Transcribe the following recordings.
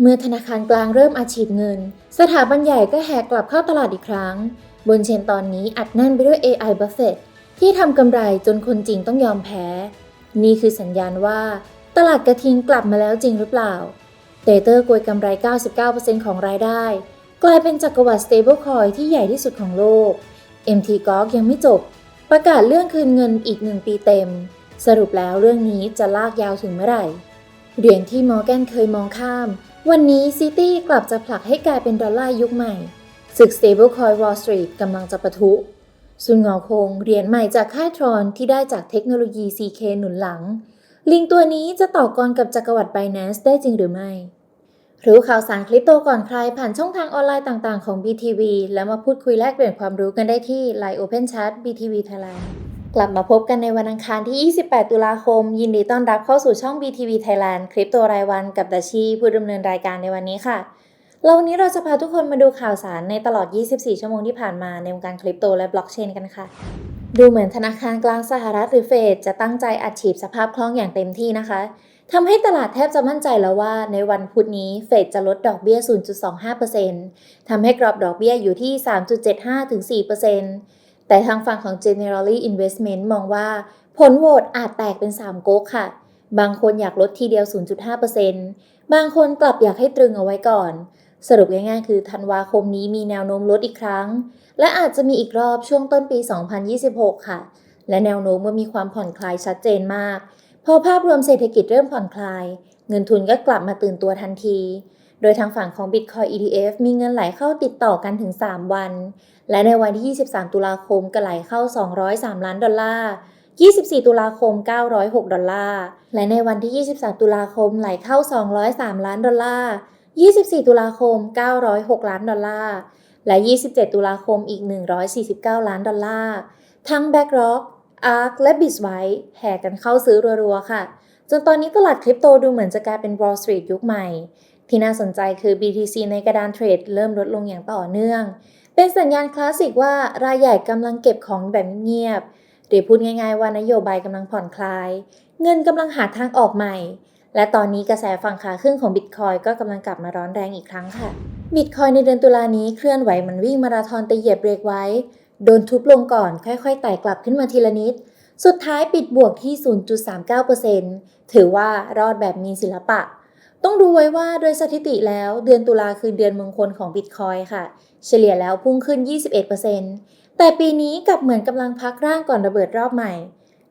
เมื่อธนาคารกลางเริ่มอาชีพเงิน สถาบันใหญ่ก็แหกกลับเข้าตลาดอีกครั้ง บนเชนตอนนี้อัดแน่นไปด้วย AI Buffett ที่ทำกำไรจนคนจริงต้องยอมแพ้ นี่คือสัญญาณว่า ตลาดกระทิงกลับมาแล้วจริงหรือเปล่า เตเตอร์โกยกำไร 99%ของรายได้ กลายเป็นจักรวรรดิ stablecoin ที่ใหญ่ที่สุดของโลก MT g o g ยังไม่จบ ประกาศเรื่องคืนเงินอีกหนึ่งปีเต็ม สรุปแล้วเรื่องนี้จะลากยาวถึงเมื่อไหร่ เหรียญที่มอร์แกนเคยมองข้าม วันนี้ซิตี้กลับจะผลักให้กลายเป็นดอลลาร์ยุคใหม่ ศึก stablecoin Wall Street กำลังจะปะทุ ซุนงอคงเหรียญใหม่จากค่ายทรอนที่ได้จากเทคโนโลยี CK หนุนหลัง ลิงตัวนี้จะต่อกรกับจักรวรรดิ Binance ได้จริงหรือไม่ รู้ข่าวสารคริปโตก่อนใครผ่านช่องทางออนไลน์ต่างๆของ BTV แล้วมาพูดคุยแลกเปลี่ยนความรู้กันได้ที่ Line Open Chat BTV Thailand กลับมาพบกันในวันอังคารที่ 28 ตุลาคม ยินดีต้อนรับเข้าสู่ช่อง BTV Thailand คริปโตรายวันกับดาชีผู้ดำเนินรายการในวันนี้ค่ะแล้ววันนี้เราจะพาทุกคนมาดูข่าวสารในตลอด 24 ชั่วโมงที่ผ่านมาในวงการคริปโตและบล็อกเชนกันค่ะ ดูเหมือนธนาคารกลางสหรัฐหรือเฟดจะตั้งใจอัดฉีดสภาพคล่องอย่างเต็มที่นะคะทำให้ตลาดแทบจะมั่นใจแล้วว่าในวันพุธนี้เฟดจะลดดอกเบี้ย 0.25%ทำให้กรอบดอกเบี้ยอยู่ที่ 3.75-4% แต่ทางฝั่งของ Generally Investment มองว่าผลโหวตอาจแตกเป็น 3 ก๊กค่ะ บางคนอยากลดทีเดียว 0.5%บางคนกลับอยากให้ตรึงเอาไว้ก่อน สรุปง่ายๆ คือธันวาคมนี้มีแนวโน้มลดอีกครั้ง และอาจจะมีอีกรอบช่วงต้นปี 2026 ค่ะ และแนวโน้มเมื่อมีความผ่อนคลายชัดเจนมาก พอภาพรวมเศรษฐกิจเริ่มผ่อนคลาย เงินทุนก็กลับมาตื่นตัวทันที โดยทางฝั่งของ Bitcoin ETF มีเงินไหลเข้าติดต่อกันถึง 3 วัน และในวันที่ 23 ตุลาคมก็ไหลเข้า 203 ล้านดอลลาร์ 24 ตุลาคม 906 ดอลลาร์ และในวันที่ 23 ตุลาคมไหลเข้า 203 ล้านดอลลาร์ 24 ตุลาคม 906 ล้านดอลลาร์ และ 27 ตุลาคมอีก 149 ล้านดอลลาร์ ทั้ง BlackRock ARK และ Bitwise แห่กันเข้าซื้อรัวๆ ค่ะ จนตอนนี้ตลาดคริปโตดูเหมือนจะกลายเป็น Wall Street ยุคใหม่ ที่น่าสนใจคือ BTC ในกระดานเทรดเริ่มลดลงอย่างต่อเนื่อง เป็นสัญญาณคลาสสิกว่ารายใหญ่กำลังเก็บของแบบเงียบ หรือพูดง่ายๆว่านโยบายกำลังผ่อนคลาย เงินกำลังหาทางออกใหม่ และตอนนี้กระแสฝั่งขาขึ้นของ Bitcoin ก็กำลังกลับมาร้อนแรงอีกครั้งค่ะ Bitcoin ในเดือนตุลานี้เคลื่อนไหวเหมันวิ่งมาราธอนแต่เหยียบเบรกไว้ โดนทุบลงก่อนค่อยๆไต่กลับขึ้นมาทีละนิด สุดท้ายปิดบวกที่ 0.39%ถือว่ารอดแบบมีศิลปะ ต้องดูไว้ว่าโดยสถิติแล้วเดือนตุลาคือเดือนมงคลของ Bitcoin ค่ะ เฉลี่ยแล้วพุ่งขึ้น 21%แต่ปีนี้กลับเหมือนกำลังพักร่างก่อนระเบิดรอบใหม่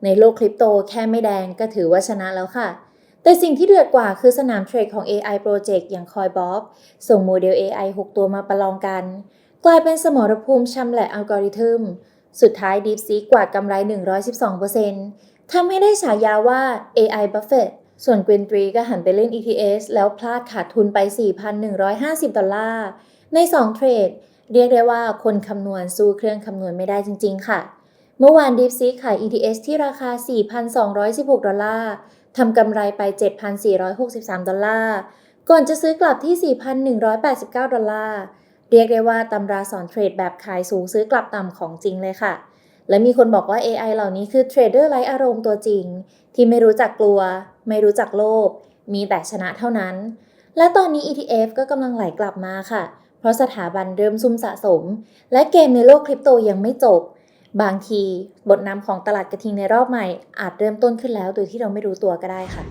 ในโลกคริปโตแค่ไม่แดงก็ถือว่าชนะแล้วค่ะ แต่สิ่งที่เดือดกว่าคือสนามเทรดของ AI Project อย่าง Coinbop ส่งโมเดล AI 6 ตัวมาประลองกัน กลายเป็นสมรภูมิชำแหละอัลกอริทึม สุดท้าย DeepSeek กวาดกำไร 112%ทำให้ได้ฉายาว่า AI Buffett ส่วน Gwen 3ก็หันไปเล่น ETS แล้วพลาดขาดทุนไป 4,150 ดอลลาร์ ใน 2 เทรด เรียกได้ว่าคนคำนวณสู้เครื่องคำนวณไม่ได้จริง ๆ ค่ะ เมื่อวาน DeepSeek ขาย ETS ที่ราคา 4,216 ดอลลาร์ทำกำไรไป 7,463 ดอลลาร์ ก่อนจะซื้อกลับที่ 4,189 ดอลลาร์ เรียกได้ว่าตำราสอนเทรดแบบขายสูงซื้อกลับต่ำของจริงเลยค่ะ และมีคนบอกว่า AI เหล่านี้คือเทรดเดอร์ไร้อารมณ์ตัวจริง ที่ไม่รู้จักกลัว ไม่รู้จักโลภมีแต่ชนะเท่านั้น และตอนนี้ ETF ก็กำลังไหลกลับมาค่ะ เพราะสถาบันเริ่มซุ่มสะสม และเกมในโลกคริปโตยังไม่จบ บางที บทนำของตลาดกระทิงในรอบใหม่ อาจเริ่มต้นขึ้นแล้วโดยที่เราไม่รู้ตัวก็ได้ค่ะ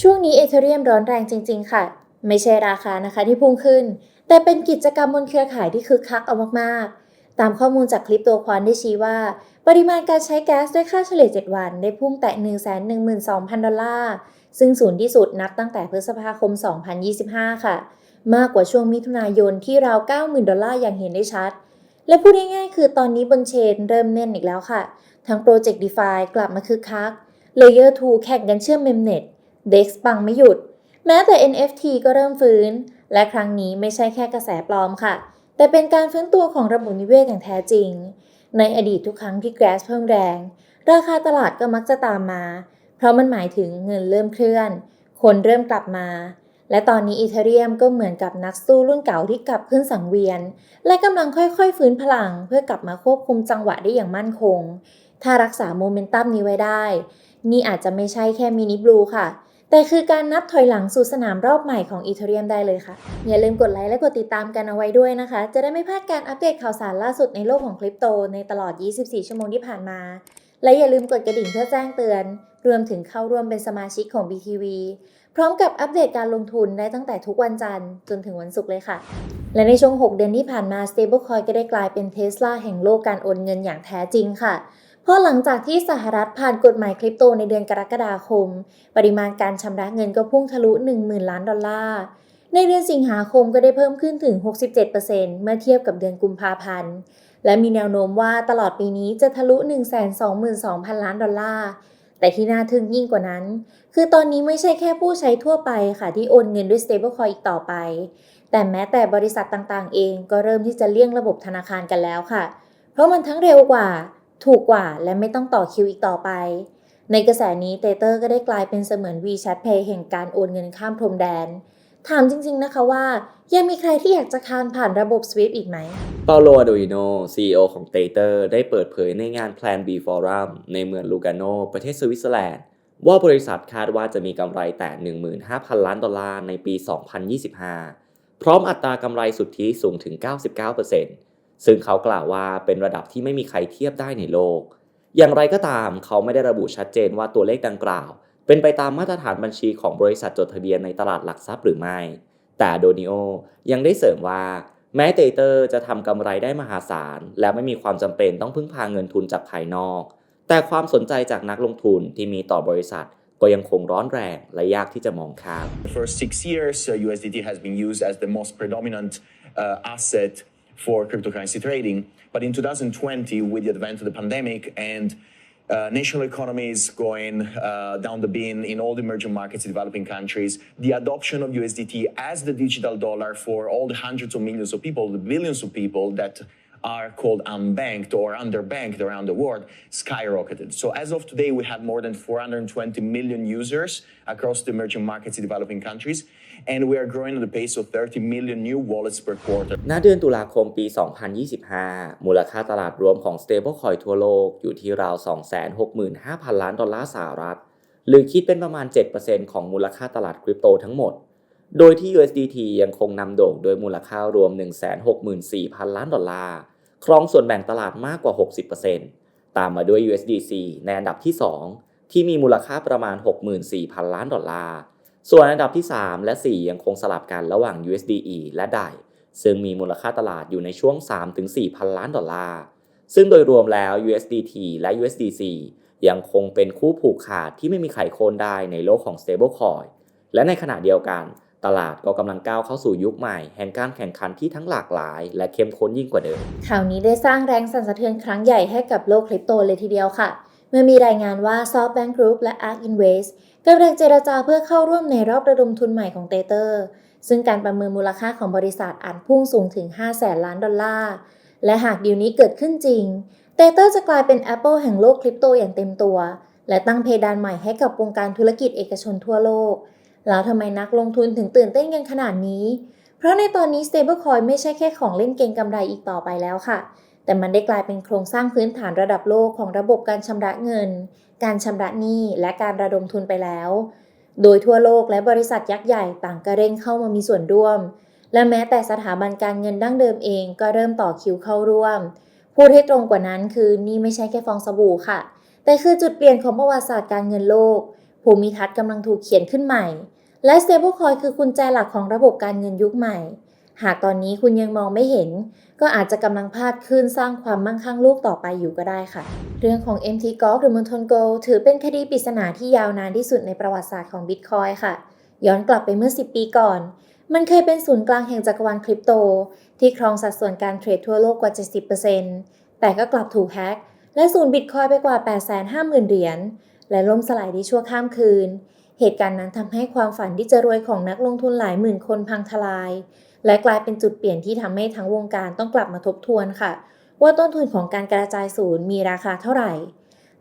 ช่วงนี้เอเธเรียมร้อนแรงจริง ๆ ค่ะ ไม่ใช่ราคานะคะที่พุ่งขึ้น แต่เป็นกิจกรรมบนเครือข่ายที่คึกคักเอามากๆตามข้อมูลจากคลิปตัวควอนได้ชี้ว่า ปริมาณการใช้แก๊สด้วยค่าเฉลี่ย 7 วัน ได้พุ่งแตะ 112,000 ดอลลาร์ ซึ่งสูงที่สุดนับตั้งแต่พฤษภาคม 2025 ค่ะ มากกว่าช่วงมิถุนายนที่ราว 90,000 ดอลลาร์อย่างเห็นได้ชัด และพูดง่ายๆ คือตอนนี้บนเชนเริ่มแน่นอีกแล้วค่ะ ทั้งโปรเจกต์ DeFi กลับมาคึกคัก Layer 2 แข่งกันเชื่อม Memnet DEX ปังไม่หยุด แม้แต่ NFT ก็เริ่มฟื้น และครั้งนี้ไม่ใช่แค่กระแสปลอมค่ะ แต่เป็นการฟื้นตัวของระบบนิเวศอย่างแท้จริง ในอดีตทุกครั้งที่แก๊สเพิ่มแรง ราคาตลาดก็มักจะตามมา เพราะมันหมายถึงเงินเริ่มเคลื่อน คนเริ่มกลับมา และตอนนี้อีเทเรียมก็เหมือนกับนักสู้รุ่นเก่าที่กลับขึ้นสังเวียน และกำลังค่อยๆฟื้นพลัง เพื่อกลับมาควบคุมจังหวะได้อย่างมั่นคง ถ้ารักษาโมเมนตัมนี้ไว้ได้ นี่อาจจะไม่ใช่แค่มินิบลูค่ะ แต่คือการนับถอยหลังสู่สนามรอบใหม่ของอีเทเรียมได้เลยค่ะ อย่าลืมกดไลค์และกดติดตามกันเอาไว้ด้วยนะคะ จะได้ไม่พลาดการอัปเดตข่าวสารล่าสุดในโลกของคริปโตในตลอด 24 ชั่วโมงที่ผ่านมา และอย่าลืมกดกระดิ่งเพื่อแจ้งเตือน รวมถึงเข้าร่วมเป็นสมาชิกของ BTV พร้อมกับอัปเดตการลงทุนได้ตั้งแต่ทุกวันจันทร์จนถึงวันศุกร์เลยค่ะ และในช่วง 6 เดือนที่ผ่านมา Stablecoin ก็ได้กลายเป็นเทสลาแห่งโลกการโอนเงินอย่างแท้จริงค่ะ ราะหลังจากที่สหรัฐผ่านกฎหมายคริปโตในเดือนกรกฎาคม ปริมาณการชำระเงินก็พุ่งทะลุ 10,000 ล้านดอลลาร์ ในเดือนสิงหาคมก็ได้เพิ่มขึ้นถึง 67%เมื่อเทียบกับเดือนกุมภาพันธ์ และมีแนวโน้มว่าตลอดปีนี้จะทะลุ 122,000 ล้านดอลลาร์ แต่ที่น่าทึ่งยิ่งกว่านั้น คือตอนนี้ไม่ใช่แค่ผู้ใช้ทั่วไปค่ะที่โอนเงินด้วย stablecoin อีกต่อไป แต่แม้แต่บริษัทต่างๆ เองก็เริ่มที่จะเลี่ยงระบบธนาคารกันแล้วค่ะ เพราะมันทั้งเร็วกว่า ถูกกว่าและไม่ต้องต่อคิวอีกต่อไป ในกระแสนี้เตเตอร์ก็ได้กลายเป็นเสมือน WeChat Pay แห่งการโอนเงินข้ามพรมแดน ถามจริงๆนะคะว่า ยังมีใครที่อยากจะคานผ่านระบบ SWIFT อีกไหมเปาโลอ d โดอิโน CEO ของ t เตอร์ได้เปิดเผยในงาน Plan B Forum ในเมืองลูกาโน ประเทศสวิตเซอร์แลนด์ ว่าบริษัทคาดว่าจะมีกำไรแต่ 15,000 ล้านดอลลาร์ในปี 2025 พร้อมอัตรากำไรสุทธิสูงถึง 99% ซึ่งเขากล่าวว่าเป็นระดับที่ไม่มีใครเทียบได้ในโลก อย่างไรก็ตามเขาไม่ได้ระบุชัดเจนว่าตัวเลขดังกล่าว เป็นไปตามมาตรฐานบัญชีของบริษัทจดทะเบียนในตลาดหลักทรัพย์หรือไม่ แต่โดนิโอยังได้เสริมว่า แม้เตเตอร์จะทำกำไรได้มหาศาล และไม่มีความจำเป็นต้องพึ่งพาเงินทุนจากภายนอก แต่ความสนใจจากนักลงทุนที่มีต่อบริษัทก็ยังคงร้อนแรงและยากที่จะมองข้าม For six years, uh, USDT has been used as the most predominant uh, asset for cryptocurrency trading. But in 2020, with the advent of the pandemic and uh, national economies going uh, down the bin in all the emerging markets, developing countries, the adoption of USDT as the digital dollar for all the hundreds of millions of people, the billions of people that are called unbanked or underbanked around the world skyrocketed. So as of today, we have more than 420 million users across the emerging markets in developing countries, and we are growing at the pace of 30 million new wallets per quarter. ณเดือนตุลาคมปี 2025 มูลค่าตลาดรวมของ Stablecoin ทั่วโลกอยู่ที่ราว 265,000 ล้านดอลลาร์สหรัฐ หรือคิดเป็นประมาณ 7%ของมูลค่าตลาดคริปโตทั้งหมด โดยที่ USDT ยังคงนำโด่งโดยมูลค่ารวม 164,000 ล้านดอลลาร์ ครองส่วนแบ่งตลาดมากกว่า 60%ตามมาด้วย USDC ในอันดับที่ 2 ที่มีมูลค่าประมาณ 64,000 ล้านดอลลาร์ ส่วนอันดับที่ 3 และ 4 ยังคงสลับกันระหว่าง USDE และ DAI ซึ่งมีมูลค่าตลาดอยู่ในช่วง 3-4 พันล้านดอลลาร์ ซึ่งโดยรวมแล้ว USDT และ USDC ยังคงเป็นคู่ผูกขาดที่ไม่มีใครโค่นได้ในโลกของ Stablecoin และในขณะเดียวกัน ตลาดก็กำลังก้าวเข้าสู่ยุคใหม่ แห่งการแข่งขันที่ทั้งหลากหลาย และเข้มข้นยิ่งกว่าเดิม ข่าวนี้ได้สร้างแรงสั่นสะเทือนครั้งใหญ่ให้กับโลกคริปโตเลยทีเดียวค่ะ เมื่อมีรายงานว่า SoftBank Group และ ARK Invest กำลังเจรจาเพื่อเข้าร่วมในรอบระดมทุนใหม่ของ Tether ซึ่งการประเมินมูลค่าของบริษัทอาจพุ่งสูงถึง 5 แสนล้านดอลลาร์ และหากดีลนี้เกิดขึ้นจริง Tether จะกลายเป็น Apple แห่งโลกคริปโตอย่างเต็มตัว และตั้งเพดานใหม่ให้กับวงการธุรกิจเอกชนทั่วโลก แล้วทำไมนักลงทุนถึงตื่นเต้นกันขนาดนี้ เพราะในตอนนี้ stablecoin ไม่ใช่แค่ของเล่นเก็งกำไรอีกต่อไปแล้วค่ะ แต่มันได้กลายเป็นโครงสร้างพื้นฐานระดับโลกของระบบการชำระเงิน การชำระหนี้และการระดมทุนไปแล้ว โดยทั่วโลกและบริษัทยักษ์ใหญ่ต่างก็เร่งเข้ามามีส่วนร่วม และแม้แต่สถาบันการเงินดั้งเดิมเองก็เริ่มต่อคิวเข้าร่วม พูดให้ตรงกว่านั้นคือนี่ไม่ใช่แค่ฟองสบู่ค่ะ แต่คือจุดเปลี่ยนของประวัติศาสตร์การเงินโลก ภูมิทัศน์กำลังถูกเขียนขึ้นใหม่ และ stablecoin คือกุญแจหลักของระบบการเงินยุคใหม่ หากตอนนี้คุณยังมองไม่เห็น ก็อาจจะกำลังพลาดขึ้นสร้างความมั่งคั่งลูกต่อไปอยู่ก็ได้ค่ะ เรื่องของ MT Gold หรือมณฑลโกลถือเป็นคดีปริศนาที่ยาวนานที่สุดในประวัติศาสตร์ของ Bitcoin ค่ะ ย้อนกลับไปเมื่อ 10 ปีก่อน มันเคยเป็นศูนย์กลางแห่งจักรวาลคริปโต ที่ครองสัดส่วนการเทรดทั่วโลกกว่า 70%แต่ก็กลับถูกแฮ็กและศูนย์บิตคอยไปกว่า 850,000 เหรียญและล่มสลายในชั่วข้ามคืน เหตุการณ์นั้นทำให้ความฝันที่จะรวยของนักลงทุนหลายหมื่นคนพังทลาย และกลายเป็นจุดเปลี่ยนที่ทำให้ทั้งวงการต้องกลับมาทบทวนค่ะ ว่าต้นทุนของการกระจายศูนย์มีราคาเท่าไหร่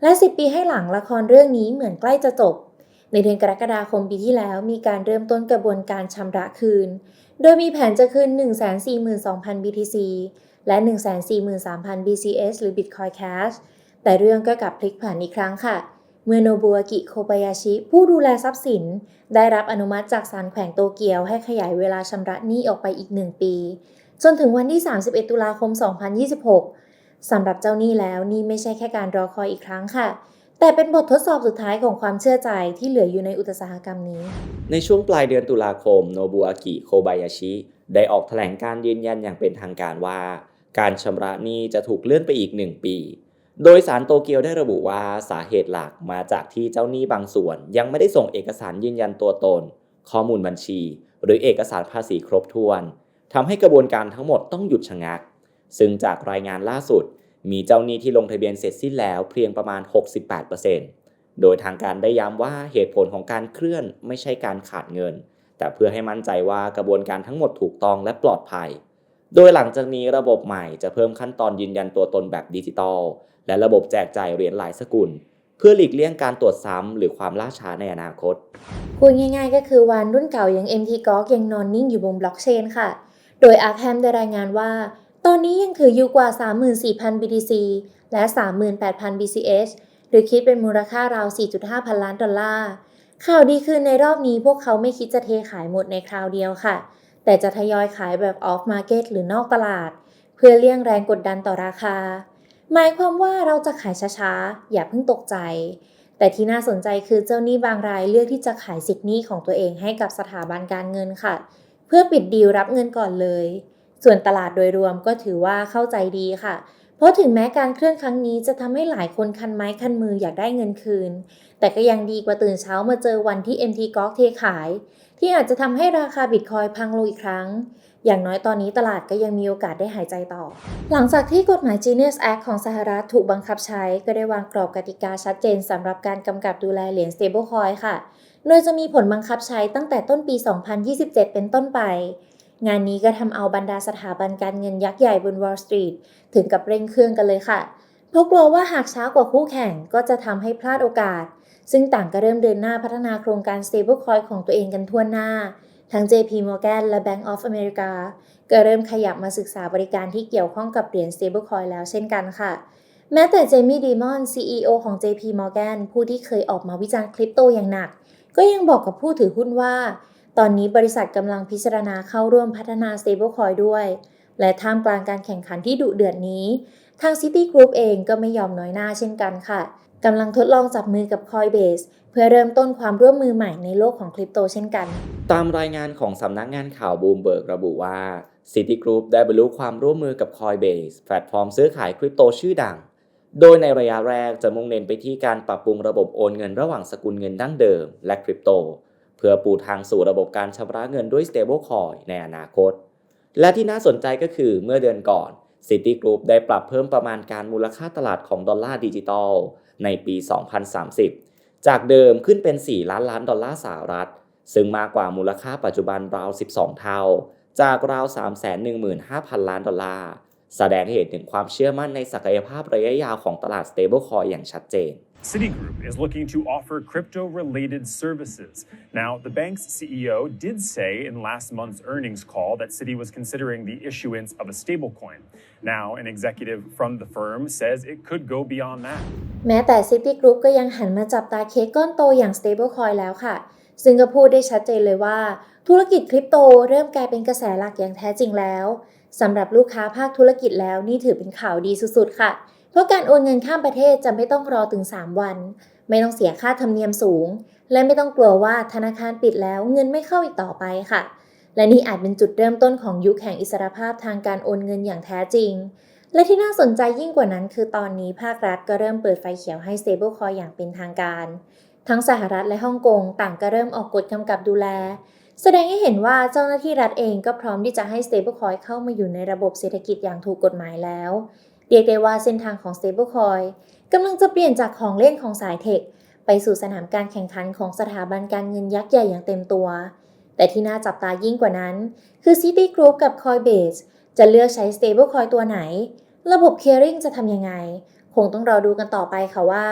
และ 10 ปีให้หลังละครเรื่องนี้เหมือนใกล้จะจบ ในเดือนกรกฎาคมปีที่แล้ว มีการเริ่มต้นกระบวนการชำระคืน โดยมีแผนจะคืน 142,000 BTC และ 143,000 BCS หรือ Bitcoin Cash แต่เรื่องก็กลับพลิกผันอีกครั้งค่ะ เมื่อโนบุอากิโคบายาชิ ผู้ดูแลทรัพย์สิน ได้รับอนุมัติจากศาลแขวงโตเกียวให้ขยายเวลาชำระหนี้ออกไปอีก 1 ปี จนถึงวันที่ 31 ตุลาคม 2026 สำหรับเจ้าหนี้แล้วนี่ไม่ใช่แค่การรอคอยอีกครั้งค่ะ แต่เป็นบททดสอบสุดท้ายของความเชื่อใจที่เหลืออยู่ในอุตสาหกรรมนี้ ในช่วงปลายเดือนตุลาคมโนบุอากิโคบายาชิ ได้ออกแถลงการยืนยันอย่างเป็นทางการว่า การชำระหนี้จะถูกเลื่อนไปอีก 1 ปี โดยสารโตเกียวได้ระบุว่าสาเหตุหลักมาจากที่เจ้าหนี้บางส่วน ยังไม่ได้ส่งเอกสารยืนยันตัวตน ข้อมูลบัญชี หรือเอกสารภาษีครบถ้วนทำให้กระบวนการทั้งหมดต้องหยุดชะงัก ซึ่งจากรายงานล่าสุด มีเจ้าหนี้ที่ลงทะเบียนเสร็จสิ้นแล้วเพียงประมาณ 68%โดยทางการได้ย้ำว่าเหตุผลของการเคลื่อนไม่ใช่การขาดเงิน แต่เพื่อให้มั่นใจว่ากระบวนการทั้งหมดถูกต้องและปลอดภัย โดยหลังจากนี้ระบบใหม่จะเพิ่มขั้นตอนยืนยันตัวตนแบบดิจิตอล และระบบแจกจ่ายเหรียญหลายสกุล เพื่อหลีกเลี่ยงการตรวจซ้ำหรือความล่าช้าในอนาคต พูดง่ายๆ ก็คือวานรุ่นเก่าอย่าง MT g o ยังนอนนิ่งอยู่บนบล็อกเชนค่ะ โดย Arkham ได้รายงานว่า ตอนนี้ยังถืออยู่กว่า 34,000 BTC และ 38,000 BCH หรือคิดเป็นมูลค่าราว 4.5 พันล้านดอลลาร์ ข่าวดีคือในรอบนี้พวกเขาไม่คิดจะเทขายหมดในคราวเดียวค่ะ แต่จะทยอยขายแบบ off market หรือนอกตลาด เพื่อเลี่ยงแรงกดดันต่อราคา หมายความว่าเราจะขายช้าๆ อย่าเพิ่งตกใจ แต่ที่น่าสนใจคือเจ้าหนี้บางรายเลือกที่จะขายสิทธิหนี้ของตัวเองให้กับสถาบันการเงินค่ะ เพื่อปิดดีลรับเงินก่อนเลย ส่วนตลาดโดยรวมก็ถือว่าเข้าใจดีค่ะ เพราะถึงแม้การเคลื่อนครั้งนี้จะทำให้หลายคนคันไม้คันมืออยากได้เงินคืน แต่ก็ยังดีกว่าตื่นเช้ามาเจอวันที่ MT g o g เทขาย ที่อาจจะทำให้ราคาบิตคอยพังลงอีกครั้ง อย่างน้อยตอนนี้ตลาดก็ยังมีโอกาสได้หายใจต่อ หลังจากที่กฎหมาย Genius Act ของสหรัฐถูกบังคับใช้ ก็ได้วางกรอบกติกาชัดเจนสำหรับการกำกับดูแลเหรียญ stablecoin ค่ะ โดยจะมีผลบังคับใช้ตั้งแต่ต้นปี 2027 เป็นต้นไป งานนี้ก็ทำเอาบรรดาสถาบันการเงินยักษ์ใหญ่บน Wall Street ถึงกับเร่งเครื่องกันเลยค่ะเพราะกลัวว่าหากช้ากว่าคู่แข่งก็จะทำให้พลาดโอกาส ซึ่งต่างก็เริ่มเดินหน้าพัฒนาโครงการ stablecoin ของตัวเองกันทั่วหน้า ทั้ง JP Morgan และ Bank of America ก็เริ่มขยับมาศึกษาบริการที่เกี่ยวข้องกับเหรียญ stablecoin แล้วเช่นกันค่ะ แม้แต่เจมี่ดีมอน CEO ของ JP Morgan ผู้ที่เคยออกมาวิจารณ์คริปโตอย่างหนัก ก็ยังบอกกับผู้ถือหุ้นว่า ตอนนี้บริษัทกำลังพิจารณาเข้าร่วมพัฒนา stablecoin ด้วย และท่ามกลางการแข่งขันที่ดุเดือดนี้ ทาง Citigroup เองก็ไม่ยอมน้อยหน้าเช่นกันค่ะ กำลังทดลองจับมือกับ Coinbase เพื่อเริ่มต้นความร่วมมือใหม่ในโลกของคริปโตเช่นกัน ตามรายงานของสำนักงานข่าวบูมเบิร์กระบุว่า Citigroup ได้บรรลุความร่วมมือกับ Coinbase แพลตฟอร์มซื้อขายคริปโตชื่อดัง โดยในระยะแรกจะมุ่งเน้นไปที่การปรับปรุงระบบโอนเงินระหว่างสกุลเงินดั้งเดิม และคริปโต เพื่อปูทางสู่ระบบการชำระเงินด้วย stablecoin ในอนาคต และที่น่าสนใจก็คือเมื่อเดือนก่อน City Group ได้ปรับเพิ่มประมาณการมูลค่าตลาดของดอลลาร์ดิจิตอลในปี 2030 จากเดิมขึ้นเป็น 4 ล้านล้านดอลลาร์สหรัฐ ซึ่งมากกว่ามูลค่าปัจจุบันราว 12 เท่า จากราว 315,000 ล้านดอลลาร์ แสดงให้เห็นถึงความเชื่อมั่นในศักยภาพระยะยาวของตลาด stablecoin อย่างชัดเจน Citigroup is looking to offer crypto related services. Now, the bank's CEO did say in last month's earnings call that Citi was considering the issuance of a stablecoin. Now, an executive from the firm says it could go beyond that. แม้แต่ Citigroup ก็ยังหันมาจับตาเค้กก้อนโตอย่าง stablecoin แล้วค่ะ ซึ่งก็พูดได้ชัดเจนเลยว่า ธุรกิจคริปโตเริ่มกลายเป็นกระแสหลักอย่างแท้จริงแล้วสำหรับลูกค้าภาคธุรกิจแล้วนี่ถือเป็นข่าวดีสุดๆค่ะ เพราะการโอนเงินข้ามประเทศจะไม่ต้องรอถึง 3 วัน ไม่ต้องเสียค่าธรรมเนียมสูง และไม่ต้องกลัวว่าธนาคารปิดแล้วเงินไม่เข้าอีกต่อไปค่ะ และนี่อาจเป็นจุดเริ่มต้นของยุคแห่งอิสรภาพทางการโอนเงินอย่างแท้จริง และที่น่าสนใจยิ่งกว่านั้น คือตอนนี้ภาครัฐก็เริ่มเปิดไฟเขียวให้ stablecoin อย่างเป็นทางการ ทั้งสหรัฐและฮ่องกงต่างก็เริ่มออกกฎกำกับดูแลแสดงให้เห็นว่าเจ้าหน้าที่รัฐเองก็พร้อมที่จะให้ stablecoin เข้ามาอยู่ในระบบเศรษฐกิจอย่างถูกกฎหมายแล้ว เรียกได้ว่าเส้นทางของ stablecoin กำลังจะเปลี่ยนจากของเล่นของสายเทค ไปสู่สนามการแข่งขันของสถาบันการเงินยักษ์ใหญ่อย่างเต็มตัว แต่ที่น่าจับตายิ่งกว่านั้น คือ Citigroup กับ Coinbase จะเลือกใช้ stablecoin ตัวไหน ระบบ clearing จะทำยังไง คงต้องรอดูกันต่อไปค่ะว่า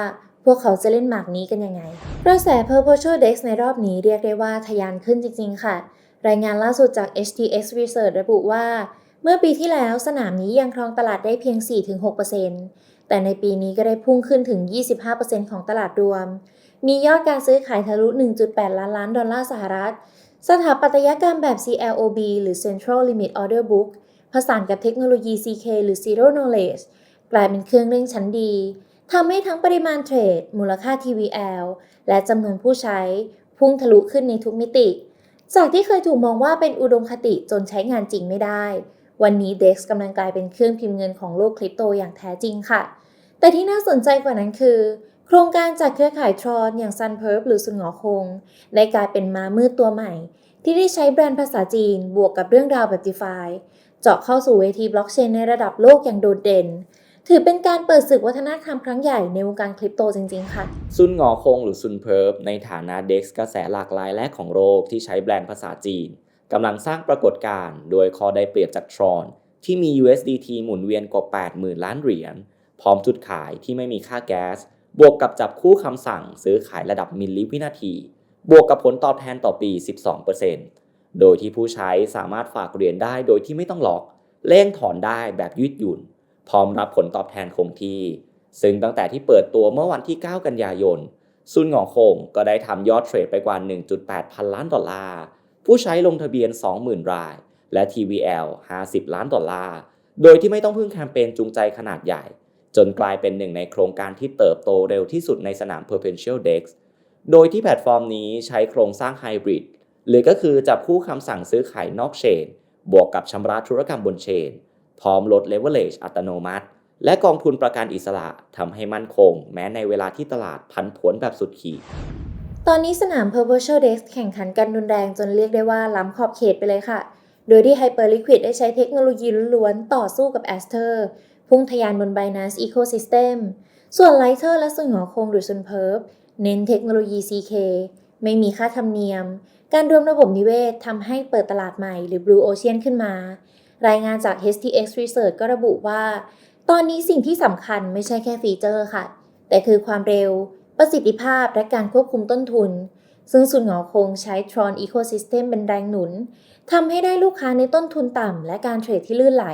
พวกเขาจะเล่นหมากนี้กันยังไง กระแส Perpetual Dex ในรอบนี้เรียกได้ว่าทะยานขึ้นจริง ๆ ค่ะ รายงานล่าสุดจาก HTX Research ระบุว่า เมื่อปีที่แล้วสนามนี้ยังครองตลาดได้เพียง 4-6%แแต่ในปีนี้ก็ได้พุ่งขึ้นถึง 25%ของตลาดรวม มียอดการซื้อขายทะลุ 1.8 ล้านล้านดอลลาร์สหรัฐ สถาปัตยกรรมแบบ CLOB หรือ Central Limit Order Book ผสานกับเทคโนโลยี CK หรือ Zero Knowledge กลายเป็นเครื่องเร่งชั้นดีทำให้ทั้งปริมาณเทรด มูลค่า TVL และจำนวนผู้ใช้ พุ่งทะลุขึ้นในทุกมิติ จากที่เคยถูกมองว่าเป็นอุดมคติจนใช้งานจริงไม่ได้ วันนี้ DEX กำลังกลายเป็นเครื่องพิมพ์เงินของโลกคริปโตอย่างแท้จริงค่ะ แต่ที่น่าสนใจกว่านั้นคือ โครงการจากเครือข่ายทรอนอย่าง Sunperp หรือสุนหงอคง ได้กลายเป็นม้ามืดตัวใหม่ ที่ได้ใช้แบรนด์ภาษาจีนบวกกับเรื่องราวแบบ DeFi เจาะเข้าสู่เวทีบล็อกเชนในระดับโลกอย่างโดดเด่นถือเป็นการเปิดศึกวัฒนธรรมครั้งใหญ่ในวงการคริปโตจริง ๆ ค่ะ ซุนหงอคงหรือซุนเพิร์บในฐานะ DEX กระแสหลากหลายแรกของโลกที่ใช้แบรนด์ภาษาจีน กำลังสร้างปรากฏการณ์โดยคอได้เปรียบจากทรอนที่มี USDT หมุนเวียนกว่า 80,000 ล้านเหรียญ พร้อมจุดขายที่ไม่มีค่าแก๊ส บวกกับจับคู่คำสั่งซื้อขายระดับมิลลิวินาที บวกกับผลตอบแทนต่อปี 12%โดยที่ผู้ใช้สามารถฝากเหรียญได้โดยที่ไม่ต้องล็อก เล่งถอนได้แบบยืดหยุ่น พร้อมรับผลตอบแทนคงที่ ซึ่งตั้งแต่ที่เปิดตัวเมื่อวันที่ 9 กันยายนซุนหงอคงก็ได้ทำยอดเทรดไปกว่า 1.8 พันล้านดอลลาร์ ผู้ใช้ลงทะเบียน 20,000 ราย และ TVL 50 ล้านดอลลาร์ โดยที่ไม่ต้องพึ่งแคมเปญจูงใจขนาดใหญ่ จนกลายเป็นหนึ่งในโครงการที่เติบโตเร็วที่สุดในสนาม Perpetual DEX โดยที่แพลตฟอร์มนี้ใช้โครงสร้างไฮบริดหรือก็คือจับคู่คำสั่งซื้อขายนอกเชน บวกกับชำระธุรกรรมบนเชน พร้อมลด leverage อัตโนมัติ และกองทุนประกันอิสระทำให้มั่นคง แม้ในเวลาที่ตลาดผันผวนแบบสุดขีด ตอนนี้สนาม Perpetual Dex แข่งขันกันรุนแรงจนเรียกได้ว่าล้ำขอบเขตไปเลยค่ะ โดยที่ Hyperliquid ได้ใช้เทคโนโลยีล้วนๆต่อสู้กับ Aster พุ่งทะยานบน Binance Ecosystem ส่วน Lighter และส่วนหงอคงหรือ Sunperp เน้นเทคโนโลยี CK ไม่มีค่าธรรมเนียม การรวมระบบนิเวศทำให้เปิดตลาดใหม่หรือ Blue Ocean ขึ้นมา รายงานจาก HTX Research ก็ระบุว่า ตอนนี้สิ่งที่สำคัญไม่ใช่แค่ฟีเจอร์ค่ะ แต่คือความเร็ว ประสิทธิภาพและการควบคุมต้นทุน ซึ่งสุนหงอคงใช้ Tron Ecosystem เป็นแรงหนุนทำให้ได้ลูกค้าในต้นทุนต่ำและการเทรดที่ลื่นไหล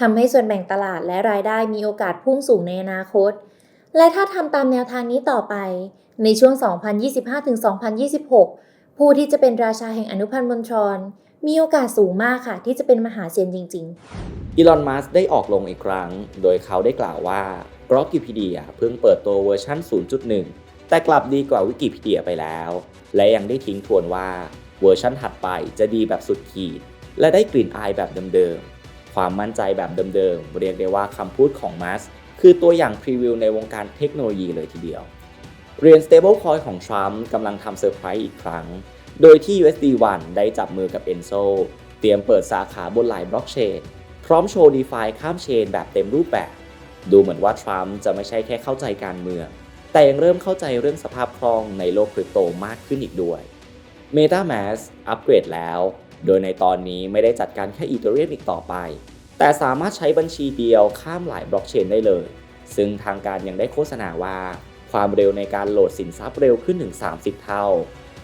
ทำให้ส่วนแบ่งตลาดและรายได้มีโอกาสพุ่งสูงในอนาคต และถ้าทำตามแนวทางนี้ต่อไป ในช่วง 2025-2026 ผู้ที่จะเป็นราชาแห่งอนุพันธ์บนทรอนมีโอกาสสูงมากค่ะ ที่จะเป็นมหาเซียนจริง ๆ อีลอน มัสได้ออกลงอีกครั้ง โดยเขาได้กล่าวว่า g r o k i p e d i a เพิ่งเปิดตัวเวอร์ชัน 0.1 แต่กลับดีกว่าวิกิพีเดียไปแล้ว และยังได้ทิ้งทวนว่าเวอร์ชันถัดไปจะดีแบบสุดขีด และได้กลิ่นอายแบบเดิมๆ ความมั่นใจแบบเดิมๆ เรียกได้ว่าคำพูดของมัสคือตัวอย่างพรีวิวในวงการเทคโนโลยีเลยทีเดียวเหรียญ stablecoin ของทรัมป์กำลังทำเซอร์ไพรส์อีกครั้ง โดยที่ USD1 ได้จับมือกับ Enso เตรียมเปิดสาขาบนหลายบล็อกเชน พร้อมโชว์ DeFi ข้ามเชนแบบเต็มรูปแบบ ดูเหมือนว่าทรัมป์จะไม่ใช่แค่เข้าใจการเมือง แต่ยังเริ่มเข้าใจเรื่องสภาพคล่องในโลกคริปโตมากขึ้นอีกด้วย MetaMask อัปเกรดแล้ว โดยในตอนนี้ไม่ได้จัดการแค่ Ethereum อีกต่อไป แต่สามารถใช้บัญชีเดียวข้ามหลายบล็อกเชนได้เลย ซึ่งทางการยังได้โฆษณาว่า ความเร็วในการโหลดสินทรัพย์เร็วขึ้นถึง 30 เท่า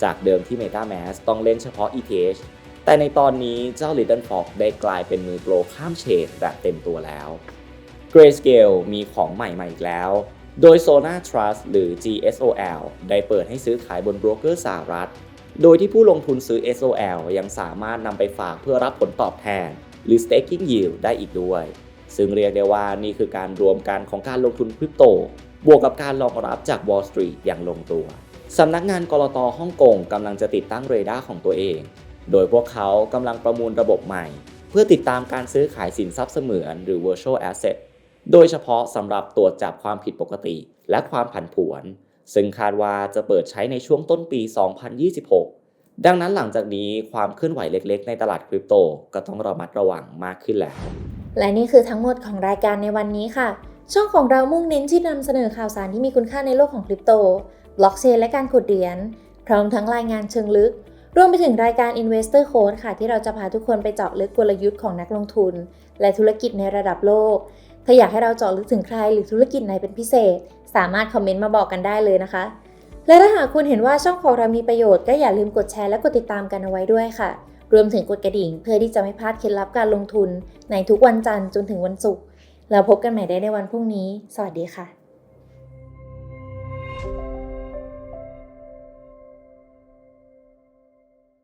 จากเดิมที่ MetaMask ต้องเล่นเฉพาะ ETH แต่ในตอนนี้เจ้า Little Fox ได้กลายเป็นมือโปรข้ามเชนแบบเต็มตัวแล้ว Grayscale มีของใหม่มาอีกแล้ว โดย Sona Trust หรือ GSOL ได้เปิดให้ซื้อขายบนโบรกเกอร์สหรัฐ โดยที่ผู้ลงทุนซื้อ SOL ยังสามารถนำไปฝากเพื่อรับผลตอบแทน หรือ staking yield ได้อีกด้วย ซึ่งเรียกได้ว่านี่คือการรวมกันของการลงทุนคริปโต บวกกับการรองรับจาก Wall Street อย่างลงตัว สำนักงานกรตฮ่องกงกำลังจะติดตั้งเรดาร์ของตัวเอง โดยพวกเขากำลังประมูลระบบใหม่ เพื่อติดตามการซื้อขายสินทรัพย์เสมือนหรือ virtual asset โดยเฉพาะสำหรับตรวจจับความผิดปกติ และความผันผวน ซึ่งคาดว่าจะเปิดใช้ในช่วงต้นปี 2026 ดังนั้นหลังจากนี้ความเคลื่อนไหวเล็กๆ ในตลาดคริปโต ก็ต้องระมัดระวังมากขึ้นแล้ว และนี่คือทั้งหมดของรายการในวันนี้ค่ะ ช่องของเรามุ่งเน้นที่นำเสนอข่าวสารที่มีคุณค่าในโลกของคริปโต บล็อกเชนและการขุดเหรียญพร้อมทั้งรายงานเชิงลึกรวมไปถึงรายการ Investor Code ค่ะ ที่เราจะพาทุกคนไปเจาะลึกกลยุทธ์ของนักลงทุน และธุรกิจในระดับโลก ถ้าอยากให้เราเจาะลึกถึงใครหรือธุรกิจไหนเป็นพิเศษ สามารถคอมเมนต์มาบอกกันได้เลยนะคะ และถ้าหากคุณเห็นว่าช่องของเรามีประโยชน์ก็อย่าลืมกดแชร์และกดติดตามกันเอาไว้ด้วยค่ะ รวมถึงกดกระดิ่ง เพื่อที่จะไม่พลาดเคล็ดลับการลงทุน ในทุกวันจันทร์จนถึงวันศุกร์เราพบกันใหม่ได้ในวันพรุ่งนี้ สวัสดีค่ะ